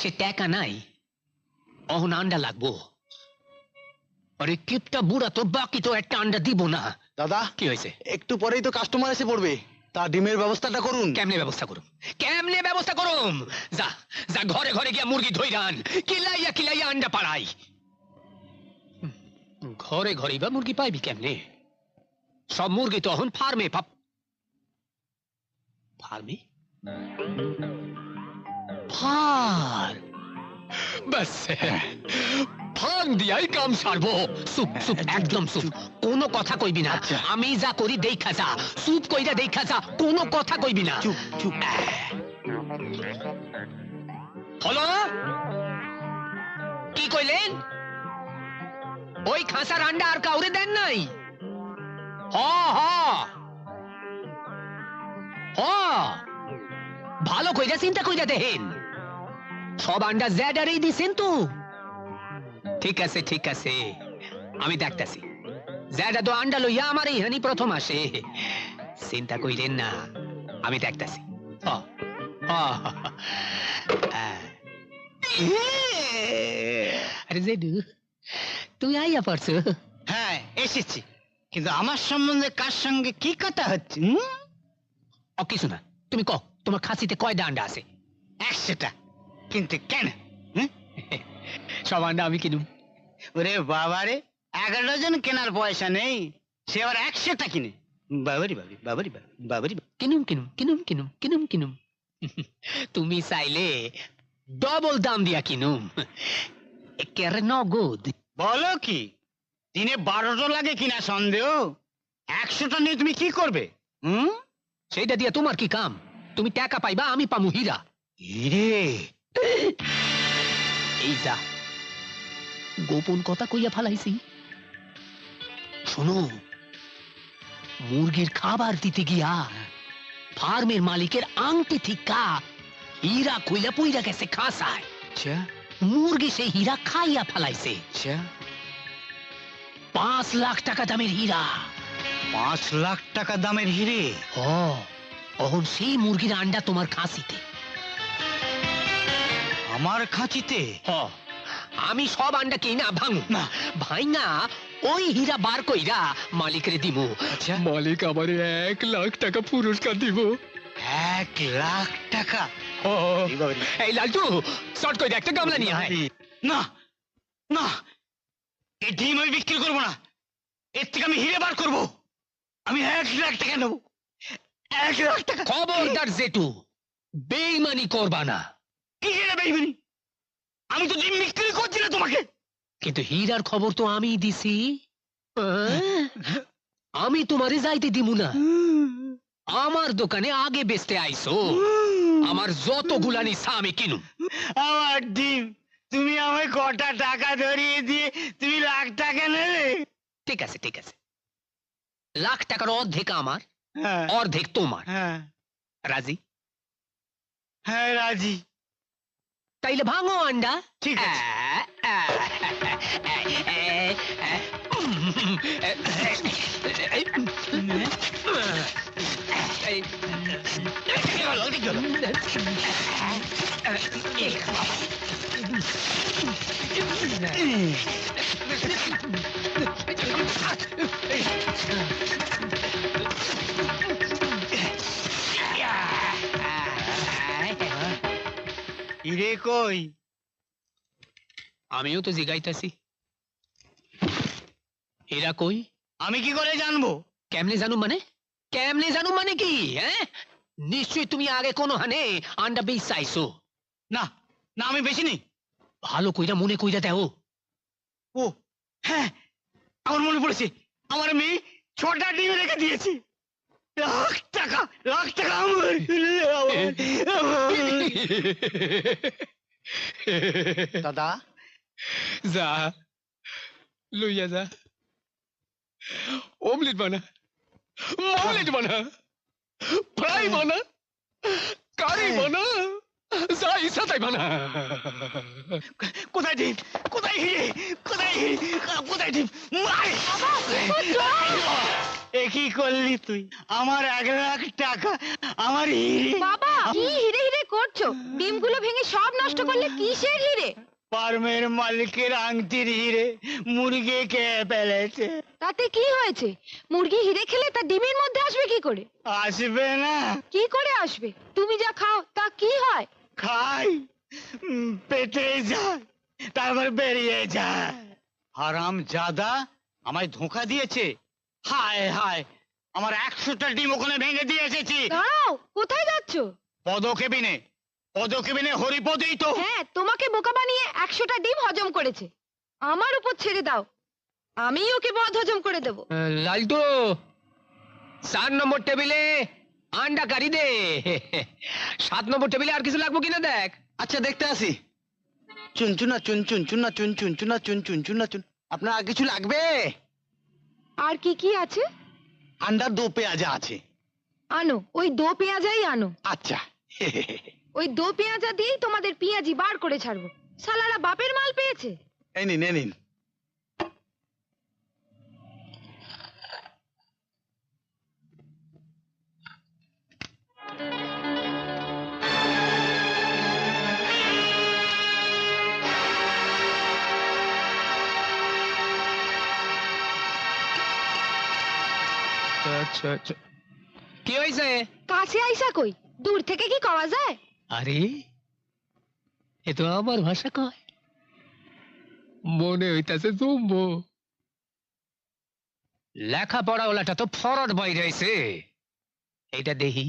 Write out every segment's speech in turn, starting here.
সে টাকা নাই অহন আন্ডা লাগবো। আরে কিপটা বুড়া তো বাকি তো একটা আন্ডা দিব না। দাদা কি হয়েছে? একটু পরেই তো কাস্টমার এসে পড়বে। তা ডিমের ব্যবস্থাটা করুন। কেমনে ব্যবস্থা করুম? কেমনে ব্যবস্থা করুম? যা যা ঘরে ঘরে গিয়া মুরগি ধইরান কিলাইয়া কিলাইয়া আন্ডা পাড়াই। ঘরে ঘরে বা মুরগি পাইবি কেমনে? সব মুরগি তো এখন ফার্মে ফার্মে ফান দিয়াই কাম সারবো। সুপ সুপ একদম সুপ। কোনো কথা কইবি না। আচ্ছা। আমি যা করি দেখা যা সুপ কইরা দেখা যা কোনো কথা কইবি না। চুপ চুপ। হলো? কি কইলেন? ওই খাসার আন্ডা আর কাউরে দেন নাই? হ হ। হ। ভালো কইরা চিন্তা কইরা দেখেন। সব আন্ডা জ্যাডারেই দিছেন তো। ঠিক আছে ঠিক আছে। আমি দেখতাছি। জ্যাডা তো আন্ডা লইয়া আমার এই এইখানি প্রথম আসে। চিন্তা কইলেন না আমি দেখতাছি। আরে জেডু তুই আইয়া পারছ হ্যাঁ এসেছি। কিন্তু আমার সম্বন্ধে কার সঙ্গে কি কথা হচ্ছে? ও কিছু না। তুমি ক তোমার খাসিতে কয়টা আন্ডা আছে? একশোটা। কিন্তু কেন? হুম? সব আন্ডা আমি কিনুম ওরে বাবারে এগারো ডজন কেনার পয়সা নেই সে আবার একশোটা কিনে। বাবারি বাবি বাবারি বাবারি কিনুম কিনুম কিনুম কিনুম কিনুম কিনুম। তুমি চাইলে ডবল দাম দিয়া কিনুম। একেবারে নগদ। বলো কি দিনে বারোটা লাগে কিনা সন্দেহ? একশোটা নিয়ে তুমি কি করবে? হুম? সেইটা দিয়া তোমার কি কাম? তুমি টাকা পাইবা আমি পামু হীরা। ইরে এই যা গোপন কথা কইয়া ফালাইছি। শোনো মুরগির খাবার দিতে গিয়া ফার্মের মালিকের আংটি থিকা হীরা কইলা পইরা গেছে খাসায়। মুরগি সেই হীরা খাইয়া ফালাইছে। পাঁচ লাখ টাকা দামের হীরা। পাঁচ লাখ টাকা দামের হিরে? অহন সেই মুরগির আন্ডা তোমার খাসিতে। আমার খাঁচিতে? হ আমি সব আন্ডা কিনা ভাঙু না। ভাইঙ্গা ওই হীরা বার কইরা মালিকের দিমু। আচ্ছা। মালিক আমারে এক লাখ টাকা পুরস্কার দিব। এক লাখ টাকা? ও। এই লালটু শর্ট করে একটা গামলা নিয়ে আয়। না না এই ডিম আমি বিক্রি করব না। এর থেকে আমি হিরে বার করব। আমি এক লাখ টাকা নেব। এক লাখ টাকা। খবরদার জেটু বেইমানি করবা না। বেইমানি আমি তো ডিম বিক্রি করছি না তোমাকে। কিন্তু হীরার খবর তো আমি দিছি। আমি তোমারে যাইতে দিমু না। আমার দোকানে আগে বেচতে আইছো। আমার যতগুলা নিছা আমি কিনুম। আমার ডিম তুমি আমায় কটা টাকা ধরিয়ে দিয়ে তুমি লাখ টাকা নেবে? ঠিক আছে ঠিক আছে। লাখ টাকার অর্ধেক আমার হ্যাঁ। অর্ধেক তোমার। হ্যাঁ। রাজি? হ্যাঁ রাজি। তাইলে ভাঙো আন্ডা ঠিক আছে। কই? আমিও তো জিগাইতাছি। এরা কই? আমি কি করে জানব? কেমনে জানু মানে? কেমনে জানু মানে কি হ্যাঁ? নিশ্চয়ই তুমি আগে কোনো হানে আন্ডা বেশ চাইছো। না না আমি বেশি নেই। ভালো কইরা মনে কইরা দেও। ও হ্যাঁ আমার মনে পড়েছে। আমার মেয়ে ছটা ডিম রেখে দিয়েছে। লাখ টাকা লাখ টাকা আমার আমার, আমার। দাদা যা লইয়া যা অমলেট বানা মমলেট বানা ফ্রাই বানা কারি বানা যা ইচ্ছা তাই বানা কোথায় ডিম কোথায় হিরে কোথায় হিরে কোথায় ডিম মার এ কি করলি তুই? আমার এক লাখ টাকা আমার হিরে। বাবা কি হিরে হিরে করছ? ডিমগুলো ভেঙে সব নষ্ট করলে কিসের হিরে? ফার্মের মালিকের আংটির হিরে মুরগি খেয়ে ফেলেছে। তাতে কি হয়েছে? মুরগি হিরে খেলে তা ডিমের মধ্যে আসবে কি করে? আসবে না। কি করে আসবে? তুমি যা খাও তা কি হয়? খাই উম, পেটে যায় তারপর বেরিয়ে যায়। হারাম জাদা আমায় ধোঁকা দিয়েছে? হায় হায় আমার একশোটা ডিম ওখানে ভেঙে দিয়ে এসেছি। দাঁড়াও কোথায় যাচ্ছো? পদকেবিনে পদকেবিনে হরিপদেই তো। হ্যাঁ তোমাকে বোকা বানিয়ে একশোটা ডিম হজম করেছে। আমার উপর ছেড়ে দাও আমি ওকে বধ হজম করে দেবো। লালটু চার নম্বর টেবিলে আন্ডা কারি দে। সাত নম্বর টেবিলে আর কিছু লাগবো কিনা দেখ। আচ্ছা দেখতে আসি। চুন চুনা চুন চুন চুনা চুন চুন চুনা চুন চুন চুনা চুন আপনার আর কিছু লাগবে? আর কি কি আছে? আন্ডা দো পেঁয়াজা আছে। আনো ওই দো পেঁয়াজাই আনো। আচ্ছা। ওই দো পেঁয়াজা দিয়েই তোমাদের পেঁয়াজি বার করে ছাড়বো। সালারা বাপের মাল পেয়েছে। এই নিন এই নিন। কি হয়েছে? কাছে আইসা কই? দূর থেকে কি কওয়া যায়? আরে এ তো আমার ভাষা কয়। মনে হইতাছে জুম্বো লেখাপড়া ওলাটা তো ফরড বই রয়েছে। এইটা দেখি।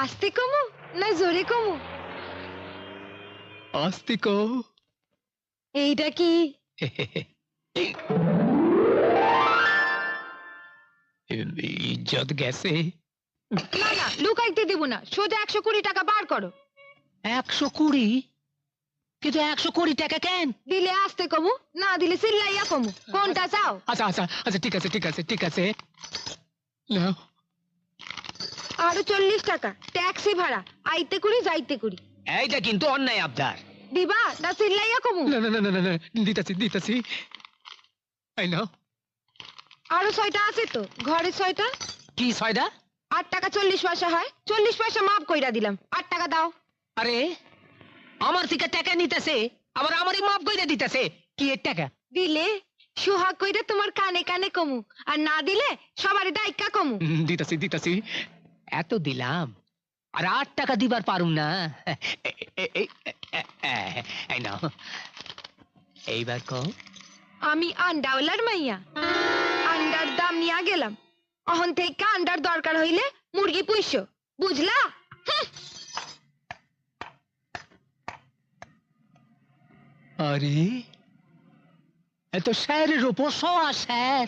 আস্তে কমু না জোরে কমু? আস্তিকো এইটা কি? ইজ্জত গেছে। না না লুকাইতে দেব না। সোজা একশো কুড়ি টাকা বার করো। একশো কুড়ি? কিন্তু একশো কুড়ি টাকা কেন? দিলে আস্তে কমু না দিলে সিল্লাইয়া কমু। কোনটা চাও? আচ্ছা আচ্ছা আচ্ছা ঠিক আছে ঠিক আছে ঠিক আছে। নাও। আরও চল্লিশ টাকা। ট্যাক্সি ভাড়া। আইতে কুড়ি যাইতে কুড়ি। এইটা কিন্তু অন্যায় আবদার। দিবা না সিল্লাইয়া কমু? না না না না না না দিতাছি দিতাছি। এই নাও। আরও ছয়টা আছে তো ঘরে ছয়টা। কি ছয়টা? আট টাকা চল্লিশ পয়সা হয়। চল্লিশ পয়সা মাফ কইরা দিলাম। আট টাকা দাও। আরে আমার থেকে টাকা নিতেছে আবার আমারই মাপ কইরা দিতেছে। কি এর টাকা? দিলে সুহাগ কইরা তোমার কানে কানে কমু আর না দিলে সবারই দায়িকা কমু। দিতাছি দিতাছি। এত দিলাম। আর আট টাকা দিবার পারুম না। এই নাও। এইবার কও। আমি আন্ডাওয়ালার মাইয়া। আন্ডার দাম নিয়া গেলাম। অহন থেকে আন্ডার দরকার হইলে মুরগি পুইছো বুঝলা। আরে এত স্যারের উপর সোয়া স্যার।